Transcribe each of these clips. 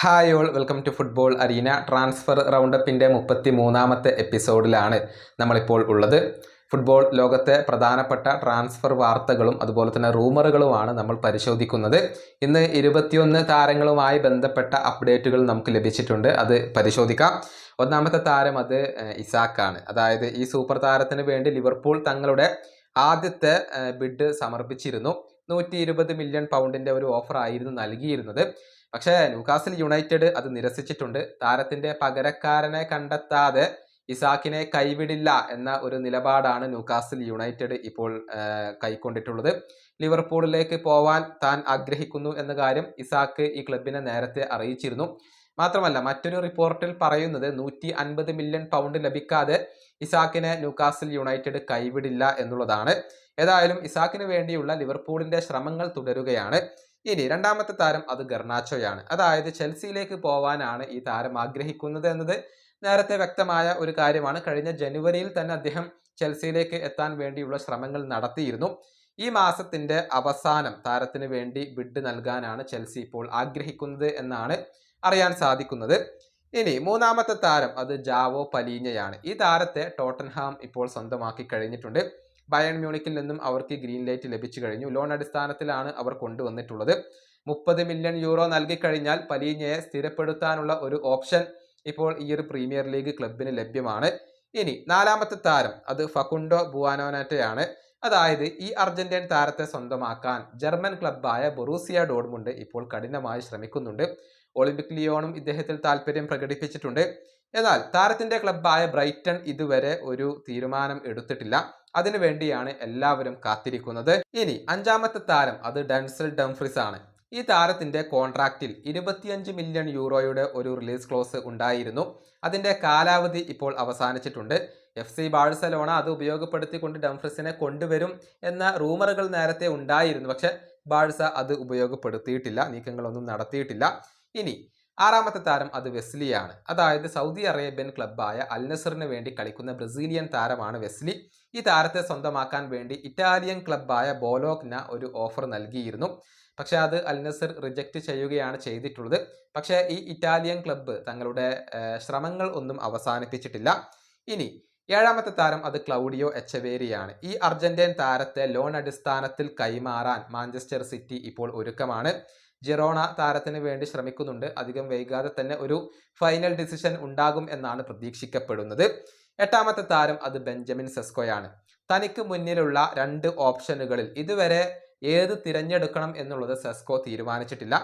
Hi all welcome to football arena. Transfer റൗണ്ടപ്പിന്റെ മുപ്പത്തി മൂന്നാമത്തെ എപ്പിസോഡിലാണ് നമ്മളിപ്പോൾ ഉള്ളത്. ഫുട്ബോൾ ലോകത്തെ പ്രധാനപ്പെട്ട ട്രാൻസ്ഫർ വാർത്തകളും അതുപോലെ തന്നെ റൂമറുകളുമാണ് നമ്മൾ പരിശോധിക്കുന്നത്. ഇന്ന് ഇരുപത്തിയൊന്ന് താരങ്ങളുമായി ബന്ധപ്പെട്ട അപ്ഡേറ്റുകൾ നമുക്ക് ലഭിച്ചിട്ടുണ്ട്. അത് പരിശോധിക്കാം. ഒന്നാമത്തെ താരം അത് ഇസാക്കാണ്. അതായത് ഈ സൂപ്പർ താരത്തിന് വേണ്ടി ലിവർപൂൾ തങ്ങളുടെ ആദ്യത്തെ ബിഡ് സമർപ്പിച്ചിരുന്നു. നൂറ്റി ഇരുപത് മില്യൺ പൗണ്ടിന്റെ ഒരു ഓഫർ ആയിരുന്നു നൽകിയിരുന്നത്. പക്ഷേ ന്യൂകാസിൽ യുണൈറ്റഡ് അത് നിരസിച്ചിട്ടുണ്ട്. താരത്തിന്റെ പകരക്കാരനെ കണ്ടെത്താതെ ഇസാക്കിനെ കൈവിടില്ല എന്ന ഒരു നിലപാടാണ് ന്യൂകാസിൽ യുണൈറ്റഡ് ഇപ്പോൾ കൈക്കൊണ്ടിട്ടുള്ളത്. ലിവർപൂളിലേക്ക് പോവാൻ താൻ ആഗ്രഹിക്കുന്നു എന്ന കാര്യം ഇസാക്ക് ഈ ക്ലബിനെ നേരത്തെ അറിയിച്ചിരുന്നു. മാത്രമല്ല മറ്റൊരു റിപ്പോർട്ടിൽ പറയുന്നത് നൂറ്റി അൻപത് മില്യൺ പൗണ്ട് ലഭിക്കാതെ ഇസാക്കിനെ ന്യൂകാസിൽ യുണൈറ്റഡ് കൈവിടില്ല എന്നുള്ളതാണ്. ഏതായാലും ഇസാക്കിന് വേണ്ടിയുള്ള ലിവർപൂളിന്റെ ശ്രമങ്ങൾ തുടരുകയാണ്. ഇനി രണ്ടാമത്തെ താരം അത് ഗർണാച്ചോയാണ്. അതായത് ചെൽസിയിലേക്ക് പോവാനാണ് ഈ താരം ആഗ്രഹിക്കുന്നത് എന്നത് നേരത്തെ വ്യക്തമായ ഒരു കാര്യമാണ്. കഴിഞ്ഞ ജനുവരിയിൽ തന്നെ അദ്ദേഹം ചെൽസിയിലേക്ക് എത്താൻ വേണ്ടിയുള്ള ശ്രമങ്ങൾ നടത്തിയിരുന്നു. ഈ മാസത്തിന്റെ അവസാനം താരത്തിന് വേണ്ടി ബിഡ് നൽകാനാണ് ചെൽസി ഇപ്പോൾ ആഗ്രഹിക്കുന്നത് എന്നാണ് അറിയാൻ സാധിക്കുന്നത്. ഇനി മൂന്നാമത്തെ താരം അത് ജാവോ പലീനയാണ് ഈ താരത്തെ ടോട്ടൻഹാം ഇപ്പോൾ സ്വന്തമാക്കി കഴിഞ്ഞിട്ടുണ്ട്. ബയൺ മ്യൂണിക്കിൽ നിന്നും അവർക്ക് ഗ്രീൻ ലൈറ്റ് ലഭിച്ചു കഴിഞ്ഞു. ലോൺ അടിസ്ഥാനത്തിലാണ് അവർ കൊണ്ടുവന്നിട്ടുള്ളത്. മുപ്പത് മില്യൺ യൂറോ നൽകി കഴിഞ്ഞാൽ പലീഞ്ഞയെ സ്ഥിരപ്പെടുത്താനുള്ള ഒരു ഓപ്ഷൻ ഇപ്പോൾ ഈ ഒരു പ്രീമിയർ ലീഗ് ക്ലബിന് ലഭ്യമാണ്. ഇനി നാലാമത്തെ താരം അത് ഫക്കുണ്ടോ ബുവാനോനാറ്റയാണ്. അതായത് ഈ അർജന്റീൻ താരത്തെ സ്വന്തമാക്കാൻ ജർമ്മൻ ക്ലബ്ബായ ബൊറൂസിയ ഡോഡ്മുണ്ട് ഇപ്പോൾ കഠിനമായി ശ്രമിക്കുന്നുണ്ട്. ഒളിമ്പിക് ലിയോണും ഇദ്ദേഹത്തിൽ താല്പര്യം പ്രകടിപ്പിച്ചിട്ടുണ്ട്. എന്നാൽ താരത്തിന്റെ ക്ലബ്ബായ ബ്രൈറ്റൺ ഇതുവരെ ഒരു തീരുമാനം എടുത്തിട്ടില്ല. അതിനുവേണ്ടിയാണ് എല്ലാവരും കാത്തിരിക്കുന്നത്. ഇനി അഞ്ചാമത്തെ താരം അത് ഡൻസൽ ഡംഫ്രിസ് ആണ്. ഈ താരത്തിന്റെ കോൺട്രാക്റ്റിൽ ഇരുപത്തിയഞ്ച് മില്യൺ യൂറോയുടെ ഒരു റിലീസ് ക്ലോസ് ഉണ്ടായിരുന്നു. അതിന്റെ കാലാവധി ഇപ്പോൾ അവസാനിച്ചിട്ടുണ്ട്. എഫ് സി ബാഴ്സലോണ അത് ഉപയോഗപ്പെടുത്തിക്കൊണ്ട് ഡംഫ്രിസിനെ കൊണ്ടുവരും എന്ന റൂമറുകൾ നേരത്തെ ഉണ്ടായിരുന്നു. പക്ഷെ ബാഴ്സ അത് ഉപയോഗപ്പെടുത്തിയിട്ടില്ല നീക്കങ്ങളൊന്നും നടത്തിയിട്ടില്ല. ഇനി ആറാമത്തെ താരം അത് വെസ്ലിയാണ്. അതായത് സൗദി അറേബ്യൻ ക്ലബ്ബായ അൽനസറിന് വേണ്ടി കളിക്കുന്ന ബ്രസീലിയൻ താരമാണ് വെസ്ലി. ഈ താരത്തെ സ്വന്തമാക്കാൻ വേണ്ടി ഇറ്റാലിയൻ ക്ലബ്ബായ ബോലോഗ്ന ഒരു ഓഫർ നൽകിയിരുന്നു. പക്ഷേ അത് അൽനസർ റിജക്റ്റ് ചെയ്യുകയാണ് ചെയ്തിട്ടുള്ളത്. പക്ഷേ ഈ ഇറ്റാലിയൻ ക്ലബ്ബ് തങ്ങളുടെ ശ്രമങ്ങൾ ഒന്നും അവസാനിപ്പിച്ചിട്ടില്ല. ഇനി ഏഴാമത്തെ താരം അത് ക്ലൗഡിയോ എച്ചവേരിയാണ്. ഈ അർജന്റീൻ താരത്തെ ലോൺ അടിസ്ഥാനത്തിൽ കൈമാറാൻ മാഞ്ചസ്റ്റർ സിറ്റി ഇപ്പോൾ ഒരുക്കമാണ്. ജിറോണ താരത്തിന് വേണ്ടി ശ്രമിക്കുന്നുണ്ട്. അധികം വൈകാതെ തന്നെ ഒരു ഫൈനൽ ഡിസിഷൻ ഉണ്ടാകും എന്നാണ് പ്രതീക്ഷിക്കപ്പെടുന്നത്. എട്ടാമത്തെ താരം അത് ബെഞ്ചമിൻ സെസ്കോയാണ്. തനിക്ക് മുന്നിലുള്ള രണ്ട് ഓപ്ഷനുകളിൽ ഇതുവരെ ഏത് തിരഞ്ഞെടുക്കണം എന്നുള്ളത് സെസ്കോ തീരുമാനിച്ചിട്ടില്ല.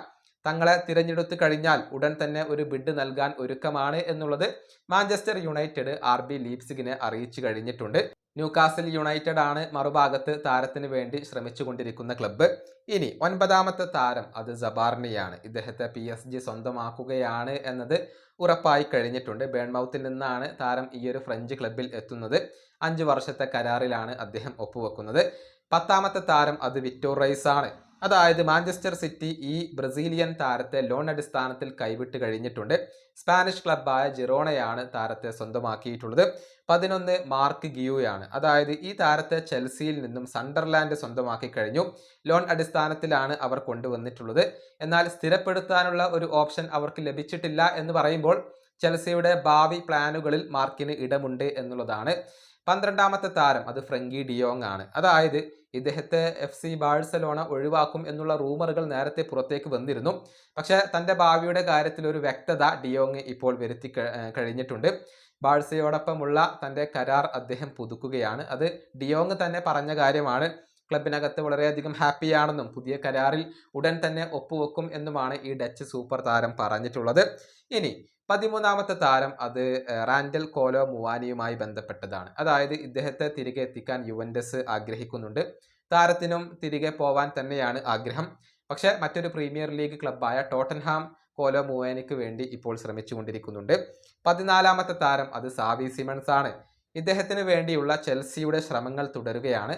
തങ്ങളെ തിരഞ്ഞെടുത്തു കഴിഞ്ഞാൽ ഉടൻ തന്നെ ഒരു ബിഡ് നൽകാൻ ഒരുക്കമാണ് എന്നുള്ളത് മാഞ്ചസ്റ്റർ യുണൈറ്റഡ് ആർ ബി ലീപ്സിഗിനെ അറിയിച്ചു കഴിഞ്ഞിട്ടുണ്ട്. ന്യൂകാസിൽ യുണൈറ്റഡ് ആണ് മറുഭാഗത്ത് താരത്തിന് വേണ്ടി ശ്രമിച്ചുകൊണ്ടിരിക്കുന്ന ക്ലബ്ബ്. ഇനി ഒൻപതാമത്തെ താരം അത് ജബാർണിയാണ് ഇദ്ദേഹത്തെ പി എസ് ജി സ്വന്തമാക്കുകയാണ് എന്നത് ഉറപ്പായി കഴിഞ്ഞിട്ടുണ്ട്. ബേൺമൗത്തിൽ നിന്നാണ് താരം ഈ ഒരു ഫ്രഞ്ച് ക്ലബ്ബിൽ എത്തുന്നത്. അഞ്ച് വർഷത്തെ കരാറിലാണ് അദ്ദേഹം ഒപ്പുവെക്കുന്നത്. പത്താമത്തെ താരം അത് വിക്ടോർ റൈസ് ആണ് അതായത് മാഞ്ചസ്റ്റർ സിറ്റി ഈ ബ്രസീലിയൻ താരത്തെ ലോൺ അടിസ്ഥാനത്തിൽ കൈവിട്ട് കഴിഞ്ഞിട്ടുണ്ട്. സ്പാനിഷ് ക്ലബായ ജിറോണയാണ് താരത്തെ സ്വന്തമാക്കിയിട്ടുള്ളത്. പതിനൊന്ന് മാർക്ക് ഗിയുയാണ്. അതായത് ഈ താരത്തെ ചെൽസിയിൽ നിന്നും സണ്ടർലാൻഡ് സ്വന്തമാക്കി കഴിഞ്ഞു. ലോൺ അടിസ്ഥാനത്തിലാണ് അവർ കൊണ്ടുവന്നിട്ടുള്ളത്. എന്നാൽ സ്ഥിരപ്പെടുത്താനുള്ള ഒരു ഓപ്ഷൻ അവർക്ക് ലഭിച്ചിട്ടില്ല എന്ന് പറയുമ്പോൾ ചെൽസിയുടെ ഭാവി പ്ലാനുകളിൽ മാർക്കിന് ഇടമുണ്ട് എന്നുള്ളതാണ്. പന്ത്രണ്ടാമത്തെ താരം അത് ഫ്രങ്കി ഡിയോങ് ആണ്. അതായത് ഇദ്ദേഹത്തെ എഫ് സി ബാഴ്സലോണ ഒഴിവാക്കും എന്നുള്ള റൂമറുകൾ നേരത്തെ പുറത്തേക്ക് വന്നിരുന്നു. പക്ഷേ തന്റെ ഭാവിയുടെ കാര്യത്തിൽ ഒരു വ്യക്തത ഡിയോങ് ഇപ്പോൾ വരുത്തി കഴിഞ്ഞിട്ടുണ്ട്. ബാഴ്സയോടൊപ്പമുള്ള തന്റെ കരാർ അദ്ദേഹം പുതുക്കുകയാണ്. അത് ഡിയോങ് തന്നെ പറഞ്ഞ കാര്യമാണ്. ക്ലബിനകത്ത് വളരെയധികം ഹാപ്പിയാണെന്നും പുതിയ കരാറിൽ ഉടൻ തന്നെ ഒപ്പുവെക്കും എന്നുമാണ് ഈ ഡച്ച് സൂപ്പർ താരം പറഞ്ഞിട്ടുള്ളത്. ഇനി പതിമൂന്നാമത്തെ താരം അത് റാൻഡൽ കോലോ മുവാനിയുമായി ബന്ധപ്പെട്ടതാണ്. അതായത് ഇദ്ദേഹത്തെ തിരികെ എത്തിക്കാൻ യുവൻഡസ് ആഗ്രഹിക്കുന്നുണ്ട്. താരത്തിനും തിരികെ പോവാൻ തന്നെയാണ് ആഗ്രഹം. പക്ഷെ മറ്റൊരു പ്രീമിയർ ലീഗ് ക്ലബ്ബായ ടോട്ടൻഹാം കോലോ മുവാനിക്ക് വേണ്ടി ഇപ്പോൾ ശ്രമിച്ചുകൊണ്ടിരിക്കുന്നുണ്ട്. പതിനാലാമത്തെ താരം അത് സാവി സിമൺസ് ആണ്. ഇദ്ദേഹത്തിന് വേണ്ടിയുള്ള ചെൽസിയുടെ ശ്രമങ്ങൾ തുടരുകയാണ്.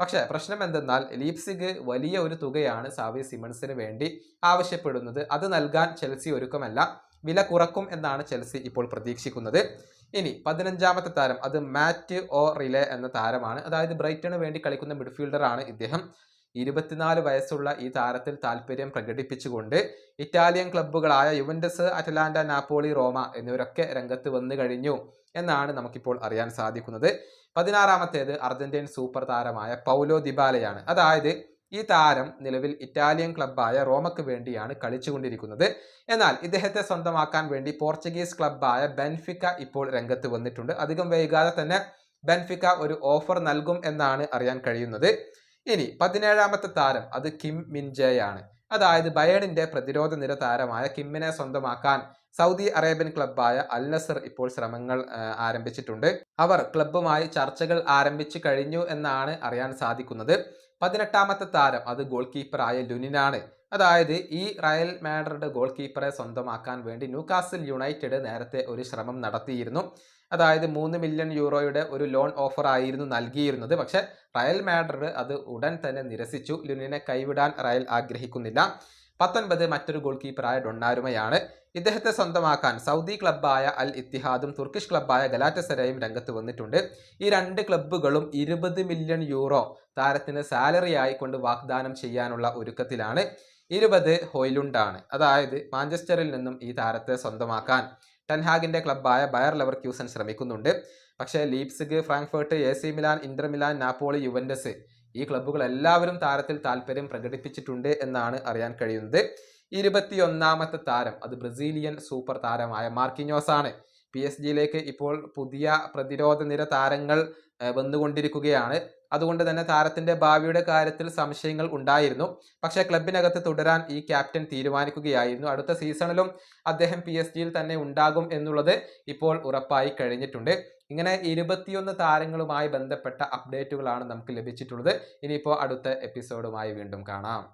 പക്ഷെ പ്രശ്നം എന്തെന്നാൽ ലീപ്സിഗ് വലിയ ഒരു തുകയാണ് സാവി സിമൺസിന് വേണ്ടി ആവശ്യപ്പെടുന്നത്. അത് നൽകാൻ ചെൽസി ഒരുക്കമല്ല. വില കുറക്കും എന്നാണ് ചെൽസി ഇപ്പോൾ പ്രതീക്ഷിക്കുന്നത്. ഇനി പതിനഞ്ചാമത്തെ താരം അത് മാറ്റ് ഓ റിലെ എന്ന താരമാണ്. അതായത് ബ്രൈറ്റണ് വേണ്ടി കളിക്കുന്ന മിഡ്ഫീൽഡർ ആണ് ഇദ്ദേഹം. ഇരുപത്തിനാല് വയസ്സുള്ള ഈ താരത്തിൽ താല്പര്യം പ്രകടിപ്പിച്ചുകൊണ്ട് ഇറ്റാലിയൻ ക്ലബ്ബുകളായ യുവൻഡസ് അറ്റലാന്റ നാപ്പോളി റോമ എന്നിവരൊക്കെ രംഗത്ത് വന്നു കഴിഞ്ഞു എന്നാണ് നമുക്കിപ്പോൾ അറിയാൻ സാധിക്കുന്നത്. പതിനാറാമത്തേത് അർജന്റീൻ സൂപ്പർ താരമായ പൗലോ ദിബാലയാണ്. അതായത് ഈ താരം നിലവിൽ ഇറ്റാലിയൻ ക്ലബ്ബായ റോമക്ക് വേണ്ടിയാണ് കളിച്ചുകൊണ്ടിരിക്കുന്നത്. എന്നാൽ ഇദ്ദേഹത്തെ സ്വന്തമാക്കാൻ വേണ്ടി പോർച്ചുഗീസ് ക്ലബ്ബായ ബെൻഫിക്ക ഇപ്പോൾ രംഗത്ത് വന്നിട്ടുണ്ട്. അധികം വൈകാതെ തന്നെ ബെൻഫിക്ക ഒരു ഓഫർ നൽകും എന്നാണ് അറിയാൻ കഴിയുന്നത്. ഇനി പതിനേഴാമത്തെ താരം അത് കിം മിൻജയാണ് അതായത് ബയണിന്റെ പ്രതിരോധ നിര താരമായ കിമ്മിനെ സ്വന്തമാക്കാൻ സൗദി അറേബ്യൻ ക്ലബ്ബായ അൽ നസർ ഇപ്പോൾ ശ്രമങ്ങൾ ആരംഭിച്ചിട്ടുണ്ട്. അവർ ക്ലബ്ബുമായി ചർച്ചകൾ ആരംഭിച്ചു കഴിഞ്ഞു എന്നാണ് അറിയാൻ സാധിക്കുന്നത്. പതിനെട്ടാമത്തെ താരം അത് ഗോൾ കീപ്പറായ ലുനിനാണ്. അതായത് ഈ റയൽ മാഡ്രിഡ് ഗോൾ കീപ്പറെ സ്വന്തമാക്കാൻ വേണ്ടി ന്യൂകാസിൽ യുണൈറ്റഡ് നേരത്തെ ഒരു ശ്രമം നടത്തിയിരുന്നു. അതായത് മൂന്ന് മില്യൺ യൂറോയുടെ ഒരു ലോൺ ഓഫർ ആയിരുന്നു നൽകിയിരുന്നത്. പക്ഷേ റയൽ മാഡ്രിഡ് അത് ഉടൻ തന്നെ നിരസിച്ചു. ലുനിനെ കൈവിടാൻ റയൽ ആഗ്രഹിക്കുന്നില്ല. പത്തൊൻപത് മറ്റൊരു ഗോൾ കീപ്പറായ ഡൊണ്ണാരുമയാണ് ഇദ്ദേഹത്തെ സ്വന്തമാക്കാൻ സൗദി ക്ലബ്ബായ അൽ ഇത്തിഹാദും തുർക്കിഷ് ക്ലബ്ബായ ഗലാറ്റസരയും രംഗത്ത് വന്നിട്ടുണ്ട്. ഈ രണ്ട് ക്ലബ്ബുകളും ഇരുപത് മില്യൺ യൂറോ താരത്തിന് സാലറി ആയിക്കൊണ്ട് വാഗ്ദാനം ചെയ്യാനുള്ള ഒരുക്കത്തിലാണ്. ഇരുപത് ഹോയിലുണ്ടാണ്. അതായത് മാഞ്ചസ്റ്ററിൽ നിന്നും ഈ താരത്തെ സ്വന്തമാക്കാൻ ടെൻഹാഗിന്റെ ക്ലബ്ബായ ബയർ ലെവർ ക്യൂസൻ ശ്രമിക്കുന്നുണ്ട്. പക്ഷേ Leipzig Frankfurt A C Milan Inter Milan Napoli Juventus ഈ ക്ലബ്ബുകൾ എല്ലാവരും താരത്തിൽ താല്പര്യം പ്രകടിപ്പിച്ചിട്ടുണ്ട് എന്നാണ് അറിയാൻ കഴിയുന്നത്. ഇരുപത്തിയൊന്നാമത്തെ താരം അത് ബ്രസീലിയൻ സൂപ്പർ താരമായ മാർക്കിനോസ് ആണ് പി എസ് ജിയിലേക്ക് ഇപ്പോൾ പുതിയ പ്രതിരോധ നിര താരങ്ങൾ വന്നുകൊണ്ടിരിക്കുകയാണ്. അതുകൊണ്ട് തന്നെ താരത്തിന്റെ ഭാവിയുടെ കാര്യത്തിൽ സംശയങ്ങൾ ഉണ്ടായിരുന്നു. പക്ഷെ ക്ലബിനകത്ത് തുടരാൻ ഈ ക്യാപ്റ്റൻ തീരുമാനിക്കുകയായിരുന്നു. അടുത്ത സീസണിലും അദ്ദേഹം പി എസ് ജിയിൽ തന്നെ ഉണ്ടാകും എന്നുള്ളത് ഇപ്പോൾ ഉറപ്പായി കഴിഞ്ഞിട്ടുണ്ട്. ഇങ്ങനെ ഇരുപത്തിയൊന്ന് താരങ്ങളുമായി ബന്ധപ്പെട്ട അപ്ഡേറ്റുകളാണ് നമുക്ക് ലഭിച്ചിട്ടുള്ളത്. ഇനിയിപ്പോൾ അടുത്ത എപ്പിസോഡുമായി വീണ്ടും കാണാം.